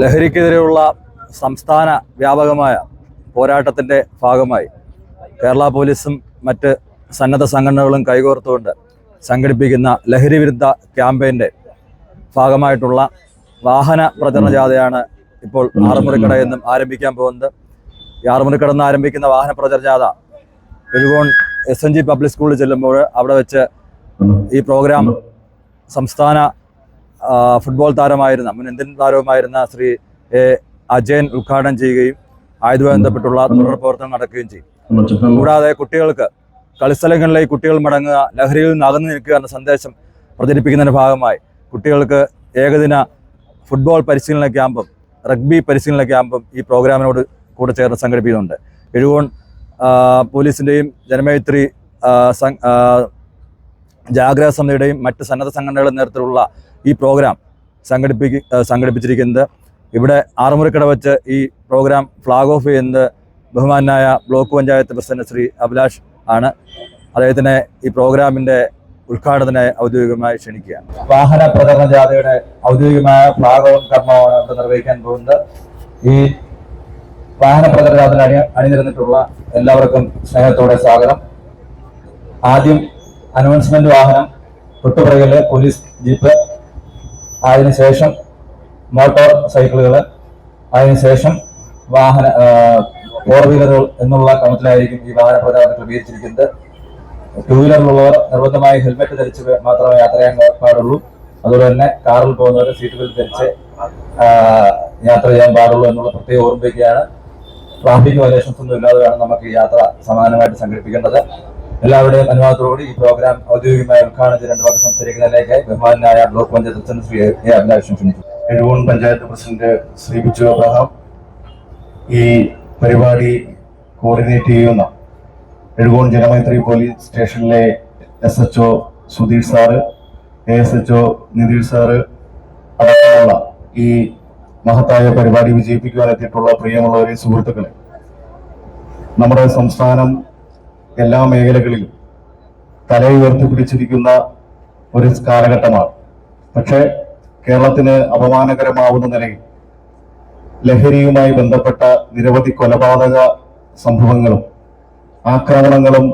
ലഹരിക്കെതിരെയുള്ള സംസ്ഥാന വ്യാപകമായ പോരാട്ടത്തിന്റെ ഭാഗമായി കേരള പോലീസും മറ്റ് സന്നദ്ധ സംഘടനകളും കൈകോർത്തുകൊണ്ട് സംഘടിപ്പിക്കുന്ന ലഹരി വിരുദ്ധ ക്യാമ്പയിന്റെ ഭാഗമായിട്ടുള്ള വാഹന പ്രചരണ ജാഥയാണ് ഇപ്പോൾ ആറുമുറിക്കട എന്നും ആരംഭിക്കാൻ പോകുന്നത്. ഈ ആറുമുറിക്കട നിന്ന് ആരംഭിക്കുന്ന വാഹന പ്രചരണ ജാഥ Ezhukone S N G public സ്കൂളിൽ ചെല്ലുമ്പോൾ അവിടെ വെച്ച് ഈ പ്രോഗ്രാം സംസ്ഥാന ഫുട്ബോൾ താരമായിരുന്ന മുൻ ഇന്ത്യൻ താരവുമായിരുന്ന ശ്രീ എ അജയൻ ഉദ്ഘാടനം ചെയ്യുകയും ആയുധവുമായി ബന്ധപ്പെട്ടുള്ള തുടർ പ്രവർത്തനം നടക്കുകയും ചെയ്യും. കൂടാതെ കുട്ടികൾക്ക് കളിസ്ഥലങ്ങളിലേക്ക് കുട്ടികൾ മടങ്ങുക ലഹരിയിൽ നിന്ന് അകന്നു നിൽക്കുക എന്ന സന്ദേശം പ്രചരിപ്പിക്കുന്നതിന്റെ ഭാഗമായി കുട്ടികൾക്ക് ഏകദിന ഫുട്ബോൾ പരിശീലന ക്യാമ്പും റഗ്ബി പരിശീലന ക്യാമ്പും ഈ പ്രോഗ്രാമിനോട് കൂടെ ചേർന്ന് സംഘടിപ്പിക്കുന്നുണ്ട്. എഴുകോൺ പോലീസിന്റെയും പോലീസിന്റെയും ജനമൈത്രി ജാഗ്രത സമിതിയുടെയും മറ്റ് സന്നദ്ധ സംഘടനകളുടെ നേതൃത്വത്തിലുള്ള ഈ പ്രോഗ്രാം സംഘടിപ്പിക്ക സംഘടിപ്പിച്ചിരിക്കുന്നത്. ഇവിടെ ആറുമുറിക്കട വെച്ച് ഈ പ്രോഗ്രാം ഫ്ലാഗ് ഓഫ് ചെയ്യുന്നത് ബഹുമാനായ ബ്ലോക്ക് പഞ്ചായത്ത് പ്രസിഡന്റ് ശ്രീ അഭിലാഷ് ആണ്. അദ്ദേഹത്തിനെ ഈ പ്രോഗ്രാമിന്റെ ഉദ്ഘാടനത്തിന് ഔദ്യോഗികമായി ക്ഷണിക്കുകയാണ്. വാഹന പ്രചരണ ജാഥയുടെ ഔദ്യോഗികമായ ഓഫ് കർമ്മമാണ് ഇവിടെ നിർവഹിക്കാൻ പോകുന്നത്. ഈ വാഹന പ്രചരണ ജാഥയിൽ അണി അണിനിരന്നിട്ടുള്ള എല്ലാവർക്കും സ്നേഹത്തോടെ സ്വാഗതം. ആദ്യം അനൗൺസ്മെന്റ് വാഹനം തൊട്ടുപുറകിൽ പോലീസ് ജീപ്പ് അതിനുശേഷം മോട്ടോർ സൈക്കിളുകൾ അതിനുശേഷം വാഹന ഫോർ വീലറുകൾ എന്നുള്ള ക്രമത്തിലായിരിക്കും ഈ വാഹന പ്രചാരണം ക്രമീകരിച്ചിരിക്കുന്നത്. ടൂ വീലറിലുള്ളവർ നിർബന്ധമായി ഹെൽമെറ്റ് ധരിച്ച് മാത്രമേ യാത്ര ചെയ്യാൻ പാടുള്ളൂ. അതുപോലെ തന്നെ കാറിൽ പോകുന്നവർ സീറ്റ് ബെൽറ്റ് ധരിച്ച് യാത്ര ചെയ്യാൻ പാടുള്ളൂ എന്നുള്ള പ്രത്യേക ഓർമ്മിപ്പിക്കുകയാണ് ട്രാഫിക് വയലേഷൻസ് ഒന്നും ഇല്ലാതെ വേണം നമുക്ക് യാത്ര സമാനമായിട്ട് സംഘടിപ്പിക്കേണ്ടത്. എല്ലാവരുടെയും അനുവാദത്തോടുകൂടി ഈ പ്രോഗ്രാം ഔദ്യോഗികമായി ഉദ്ഘാടനത്തിൽ രണ്ടു വാക്ക് സംസാരിക്കുന്നതിലേക്ക് ബഹുമാനായ block panchayat president Shri A അഭിലാഷം ക്ഷണിച്ചു എഴുകോൺ പഞ്ചായത്ത് പ്രസിഡന്റ് ശ്രീ ബിജു അബ്രഹാം ഈ പരിപാടി കോർഡിനേറ്റ് ചെയ്യുന്ന എഴുകോൺ ജനമൈത്രി പോലീസ് സ്റ്റേഷനിലെ S H O Sudheer sir A S H O Nidheer sir അടക്കമുള്ള ഈ മഹത്തായ പരിപാടി വിജയിപ്പിക്കുവാൻ എത്തിയിട്ടുള്ള പ്രിയമുള്ളവരെ സുഹൃത്തുക്കളെ നമ്മുടെ സംസ്ഥാനം എല്ലാ മേഖലകളിലും തലയുയർത്തി പിടിച്ചിരിക്കുന്ന ഒരു കാലഘട്ടമാണ്. പക്ഷേ കേരളത്തിന് അപമാനകരമാവുന്ന നിലയിൽ ലഹരിയുമായി ബന്ധപ്പെട്ട നിരവധി കൊലപാതക സംഭവങ്ങളും ആക്രമണങ്ങളും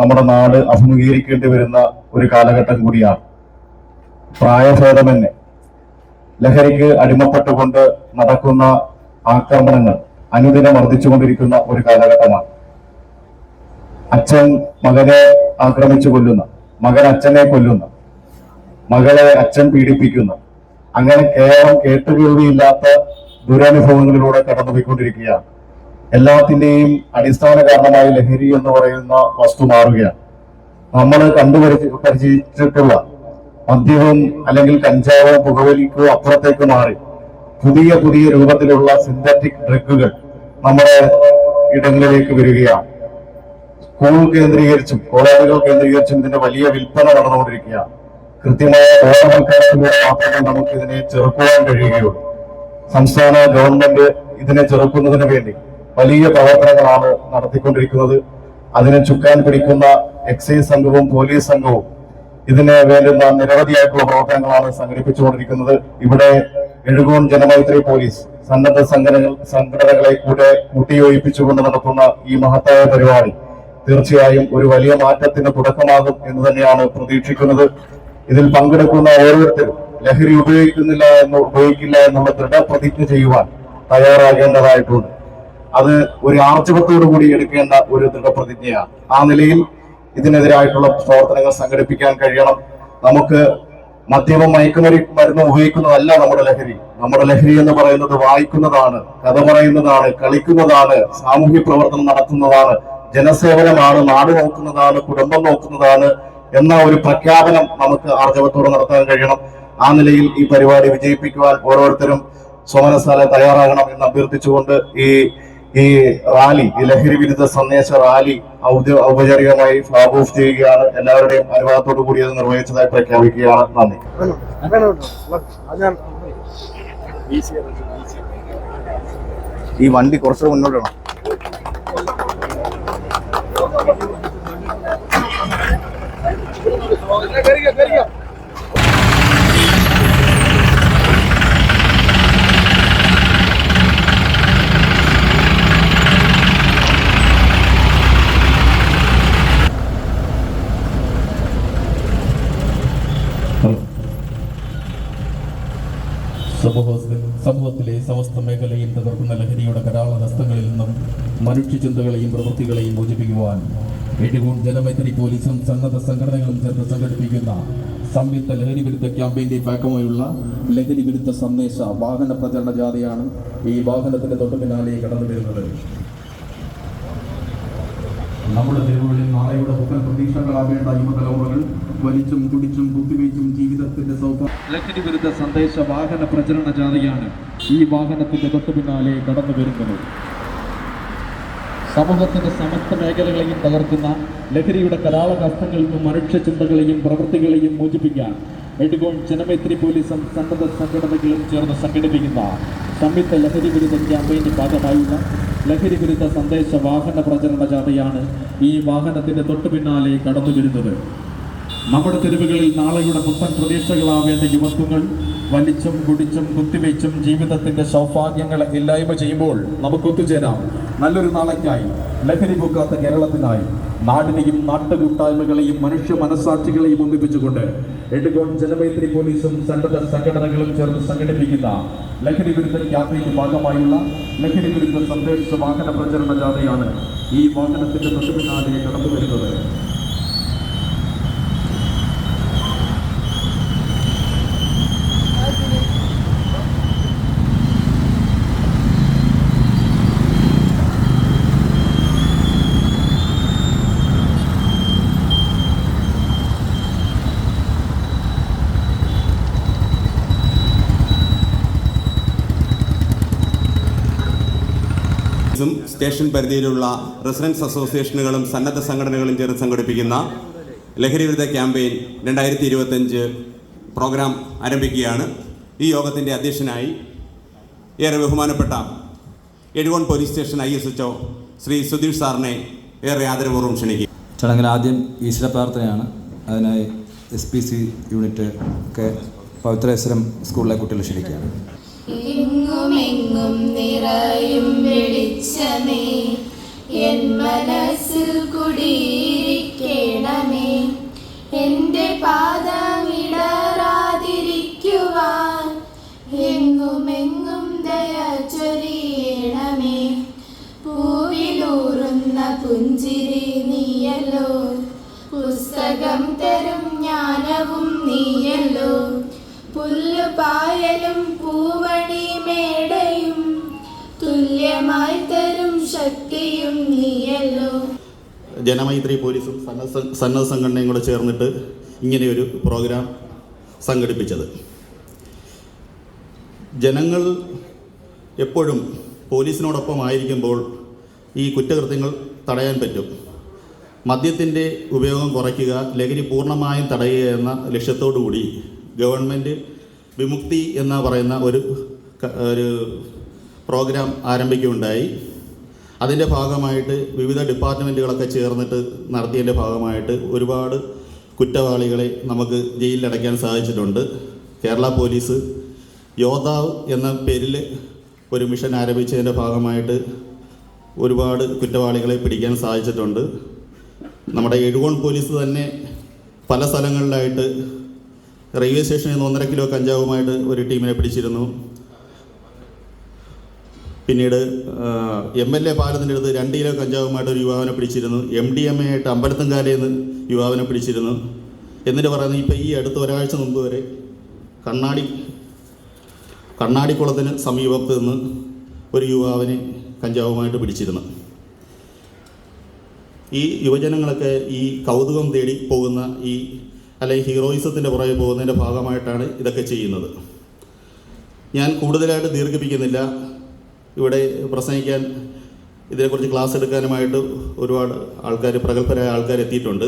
നമ്മുടെ നാട് അഭിമുഖീകരിക്കേണ്ടി വരുന്ന ഒരു കാലഘട്ടം കൂടിയാണ്. പ്രായഭേദമെന്നെ ലഹരിക്ക് അടിമപ്പെട്ടുകൊണ്ട് നടക്കുന്ന ആക്രമണങ്ങൾ അനുദിനം വർദ്ധിച്ചുകൊണ്ടിരിക്കുന്ന ഒരു കാലഘട്ടമാണ്. അച്ഛൻ മകനെ ആക്രമിച്ചു കൊല്ലുന്നു. മകൻ അച്ഛനെ കൊല്ലുന്നു. മകളെ അച്ഛൻ പീഡിപ്പിക്കുന്നു. അങ്ങനെ കേവലം കേട്ടുകേൾവിയില്ലാത്ത ദുരനുഭവങ്ങളിലൂടെ കടന്നുപോയിക്കൊണ്ടിരിക്കുകയാണ്. എല്ലാത്തിന്റെയും അടിസ്ഥാന കാരണമായി ലഹരി എന്ന് പറയുന്ന വസ്തു മാറുകയാണ്. നമ്മൾ കണ്ടുപരിചി പരിചയിച്ചിട്ടുള്ള മദ്യവും അല്ലെങ്കിൽ കഞ്ചാവോ പുകവലിക്കോ അപ്പുറത്തേക്ക് മാറി പുതിയ പുതിയ രൂപത്തിലുള്ള സിന്തറ്റിക് ഡ്രഗുകൾ നമ്മുടെ ഇടങ്ങളിലേക്ക് വരികയാണ്. സ്കൂൾ കേന്ദ്രീകരിച്ചും കോളേജുകൾ കേന്ദ്രീകരിച്ചും ഇതിന്റെ വലിയ വിൽപ്പന നടന്നുകൊണ്ടിരിക്കുകയാണ്. കൃത്യമായ ബോധവൽക്കരണത്തിലൂടെ മാത്രമേ നമുക്ക് ഇതിനെ ചെറുക്കുവാൻ കഴിയുകയുള്ളൂ. സംസ്ഥാന ഗവൺമെന്റ് ഇതിനെ ചെറുക്കുന്നതിന് വേണ്ടി വലിയ പ്രവർത്തനങ്ങളാണ് നടത്തിക്കൊണ്ടിരിക്കുന്നത്. അതിനെ ചുക്കാൻ പിടിക്കുന്ന എക്സൈസ് സംഘവും പോലീസ് സംഘവും ഇതിന് വേണ്ടുന്ന നിരവധിയായിട്ടുള്ള പ്രവർത്തനങ്ങളാണ് സംഘടിപ്പിച്ചുകൊണ്ടിരിക്കുന്നത്. ഇവിടെ എഴുകോൺ ജനമൈത്രി പോലീസ് സന്നദ്ധ സംഘടനകൾ സംഘടനകളെ കൂടെ കൂട്ടിയോജിപ്പിച്ചുകൊണ്ട് നടത്തുന്ന ഈ മഹത്തായ പരിപാടി തീർച്ചയായും ഒരു വലിയ മാറ്റത്തിന് തുടക്കമാകും എന്ന് തന്നെയാണ് പ്രതീക്ഷിക്കുന്നത്. ഇതിൽ പങ്കെടുക്കുന്ന ഓരോരുത്തരും ലഹരി ഉപയോഗിക്കുന്നില്ല എന്ന് ഉപയോഗിക്കില്ല എന്നുള്ള ദൃഢപ്രതിജ്ഞ ചെയ്യുവാൻ തയ്യാറാകേണ്ടതായിട്ടുണ്ട്. അത് ഒരു ആർജവത്തോടു കൂടി എടുക്കേണ്ട ഒരു ദൃഢപ്രതിജ്ഞയാണ്. ആ നിലയിൽ ഇതിനെതിരായിട്ടുള്ള പ്രവർത്തനങ്ങൾ സംഘടിപ്പിക്കാൻ കഴിയണം. നമുക്ക് മദ്യവും മയക്കുമരി മരുന്ന് ഉപയോഗിക്കുന്നതല്ല നമ്മുടെ ലഹരി. നമ്മുടെ ലഹരി എന്ന് പറയുന്നത് വായിക്കുന്നതാണ് കഥ പറയുന്നതാണ് കളിക്കുന്നതാണ് സാമൂഹ്യ പ്രവർത്തനം നടത്തുന്നതാണ് ജനസേവനമാണ് നാട് നോക്കുന്നതാണ് കുടുംബം നോക്കുന്നതാണ് എന്ന ഒരു പ്രഖ്യാപനം നമുക്ക് ആർജവത്തോടെ നടത്താൻ കഴിയണം. ആ നിലയിൽ ഈ പരിപാടി വിജയിപ്പിക്കുവാൻ ഓരോരുത്തരും സോമനസാല തയ്യാറാകണം എന്ന് അഭ്യർത്ഥിച്ചുകൊണ്ട് ഈ ഈ റാലി ഈ ലഹരി വിരുദ്ധ സന്ദേശ റാലി ഔദ്യോ ഔപചാരികമായി ഫ്ലാഗ് ഓഫ് ചെയ്യുകയാണ്. എല്ലാവരുടെയും അനുവാദത്തോടു കൂടി അത് നിർവഹിച്ചതായി പ്രഖ്യാപിക്കുകയാണ്. നന്ദി. ഈ വണ്ടി കുറച്ചുകൂടെ മുന്നോട്ട് വേണം கரிங்க கரிங்க சமூகத்திலே சமஸ்த மேகலை என்பதற்கு മനുഷ്യചിന്തകളെയും പ്രവൃത്തികളെയും മോചിപ്പിക്കുവാൻ എഴുകൂൺ ജനമൈത്രി പോലീസും സന്നദ്ധ സംഘടനകളും ചേർന്ന് സംഘടിപ്പിക്കുന്ന സംയുക്ത ലഹരി വിരുദ്ധ ക്യാമ്പയിന്റെ ഭാഗമായുള്ള ലഹരി വിരുദ്ധ സന്ദേശ വാഹന പ്രചരണ ജാഥയാണ് ഈ വാഹനത്തിന്റെ തൊട്ടു പിന്നാലെ കടന്നു വരുന്നത്. നമ്മുടെ തെരുവുകളിൽ നാളെയുടെ പുത്തൻ പ്രതീക്ഷകളാകേണ്ട യുവതലമുറകൾ വലിച്ചും കുടിച്ചും കുത്തിവെച്ചും ജീവിതത്തിന്റെ ലഹരി വിരുദ്ധ സന്ദേശ വാഹന പ്രചരണ ജാഥയാണ് ഈ വാഹനത്തിന്റെ തൊട്ടു പിന്നാലെ കടന്നു വരുന്നത്. സമൂഹത്തിന്റെ സമസ്ത മേഖലകളെയും തകർക്കുന്ന ലഹരിയുടെ നിന്നും മനുഷ്യ ചിന്തകളെയും പ്രവൃത്തികളെയും മോചിപ്പിക്കാൻ എഴുകോൺ ജനമൈത്രി പോലീസും സന്നദ്ധ സംഘടനകളും ചേർന്ന് സംഘടിപ്പിക്കുന്ന സംയുക്ത ലഹരി വിരുദ്ധ ക്യാമ്പയിന്റെ ഭാഗമായുള്ള ലഹരി വിരുദ്ധ സന്ദേശ വാഹന പ്രചരണ ജാഥയാണ് ഈ വാഹനത്തിന്റെ തൊട്ടു പിന്നാലെ കടന്നു വരുന്നത് നമ്മുടെ തെരുവുകളിൽ നാളെയുടെ പുത്തൻ പ്രതീക്ഷകളാവേണ്ട യുവത്വങ്ങൾ വലിച്ചും കുടിച്ചും കുത്തിവെച്ചും ജീവിതത്തിന്റെ സൗഭാഗ്യങ്ങളെ ഇല്ലായ്മ ചെയ്യുമ്പോൾ നമുക്ക് ഒത്തുചേരാം. നല്ലൊരു നാളേക്കായി. ലഹരി പൂക്കാത്ത കേരളത്തിനായി. നാടിനെയും നാട്ടുകൂട്ടായ്മകളെയും മനുഷ്യ മനസാക്ഷികളെയും ഒന്നിപ്പിച്ചുകൊണ്ട് എട്ടുകോൺ ജനമൈത്രി പോലീസും സന്നദ്ധ സംഘടനകളും ചേർന്ന് സംഘടിപ്പിക്കുന്ന ലഹരി വിരുദ്ധ യാത്രയ്ക്ക് ഭാഗമായുള്ള ലഹരി വിരുദ്ധ സന്ദേശ വാഹന പ്രചരണ ജാഥയാണ് ഈ വാഹനത്തിന്റെ തൊട്ടുപിന്നാലെ കടന്നു വരുന്നത് സ്റ്റേഷൻ പരിധിയിലുള്ള റെസിഡൻസ് അസോസിയേഷനുകളും സന്നദ്ധ സംഘടനകളും ചേർന്ന് സംഘടിപ്പിക്കുന്ന ലഹരി വിരുദ്ധ ക്യാമ്പയിൻ രണ്ടായിരത്തി ഇരുപത്തഞ്ച് പ്രോഗ്രാം ആരംഭിക്കുകയാണ്. ഈ യോഗത്തിന്റെ അധ്യക്ഷനായി ഏറെ ബഹുമാനപ്പെട്ട Ezhukone police station I S H Shri Sudheesh സാറിനെ ഏറെ ആദരപൂർവം ക്ഷണിക്കും ചടങ്ങിൽ ആദ്യം ഈശ്വര പ്രാർത്ഥനയാണ്. അതിനായി എസ് പി സി യൂണിറ്റ് ഒക്കെ പവിത്രേശ്വരം സ്കൂളിലെ കുട്ടികൾ ക്ഷണിക്കുകയാണ്. എങ്ങുമെങ്ങും നിറയും വെളിച്ചമേ. എൻ മനസ്സിൽ കുടിയിരിക്കണമേ. എന്റെ പാദമിടറാതിരിക്കുവാൻ എങ്ങുമെങ്ങും ദയ ചൊരിയണമേ. പൂവിലൂറുന്ന പുഞ്ചിരി നീയല്ലോ. പുസ്തകം തരും ജ്ഞാനവും നീയല്ലോ. പുല്ലുപായലും പൂവണി മേടയും തുല്യമായി തരും ശക്തിയും നീയല്ലോ. ജനമൈത്രി പോലീസും സന്നദ്ധ സംഘടനയും കൂടെ ചേർന്നിട്ട് ഇങ്ങനെയൊരു പ്രോഗ്രാം സംഘടിപ്പിച്ചത്. ജനങ്ങൾ എപ്പോഴും പോലീസിനോടൊപ്പം ആയിരിക്കുമ്പോൾ ഈ കുറ്റകൃത്യങ്ങൾ തടയാൻ പറ്റും. മദ്യത്തിന്റെ ഉപയോഗം കുറയ്ക്കുക ലഹരി പൂർണമായും തടയുക എന്ന ലക്ഷ്യത്തോടു കൂടി ഗവൺമെന്റ് വിമുക്തി എന്ന് പറയുന്ന ഒരു ഒരു പ്രോഗ്രാം ആരംഭിക്കുകയുണ്ടായി. അതിന്റെ ഭാഗമായിട്ട് വിവിധ ഡിപ്പാർട്ട്മെന്റുകളൊക്കെ ചേർന്നിട്ട് നടത്തിയതിന്റെ ഭാഗമായിട്ട് ഒരുപാട് കുറ്റവാളികളെ നമുക്ക് ജയിലിലടയ്ക്കാൻ സാധിച്ചിട്ടുണ്ട്. കേരള പോലീസ് യോദ്ധാവ് എന്ന പേരിൽ ഒരു മിഷൻ ആരംഭിച്ചതിന്റെ ഭാഗമായിട്ട് ഒരുപാട് കുറ്റവാളികളെ പിടിക്കാൻ സാധിച്ചിട്ടുണ്ട്. നമ്മുടെ എഴുകോൺ പോലീസ് തന്നെ പല സ്ഥലങ്ങളിലായിട്ട് റെയിൽവേ സ്റ്റേഷനിൽ നിന്ന് ഒന്നര കിലോ കഞ്ചാവുമായിട്ട് ഒരു ടീമിനെ പിടിച്ചിരുന്നു. പിന്നീട് എം എൽ എ പാലത്തിന്റെ അടുത്ത് രണ്ട് കിലോ കഞ്ചാവുമായിട്ട് ഒരു യുവാവിനെ പിടിച്ചിരുന്നു. എം ഡി എം എ ആയിട്ട് അമ്പലത്തുംകാലയിൽ നിന്ന് യുവാവിനെ പിടിച്ചിരുന്നു. എന്നിട്ട് പറയുന്നത് ഇപ്പോൾ ഈ അടുത്ത ഒരാഴ്ച മുമ്പ് വരെ കണ്ണാടി കണ്ണാടിക്കുളത്തിന് സമീപത്ത് നിന്ന് ഒരു യുവാവിനെ കഞ്ചാവുമായിട്ട് പിടിച്ചിരുന്നു. ഈ യുവജനങ്ങളൊക്കെ ഈ കൗതുകം തേടി പോകുന്ന ഈ അല്ലെങ്കിൽ ഹീറോയിസത്തിന്റെ പുറകെ പോകുന്നതിന്റെ ഭാഗമായിട്ടാണ് ഇതൊക്കെ ചെയ്യുന്നത്. ഞാൻ കൂടുതലായിട്ട് ദീർഘിപ്പിക്കുന്നില്ല. ഇവിടെ പ്രസംഗിക്കാൻ ഇതിനെക്കുറിച്ച് ക്ലാസ് എടുക്കാനുമായിട്ട് ഒരുപാട് ആൾക്കാർ പ്രഗത്ഭരായ ആൾക്കാർ എത്തിയിട്ടുണ്ട്.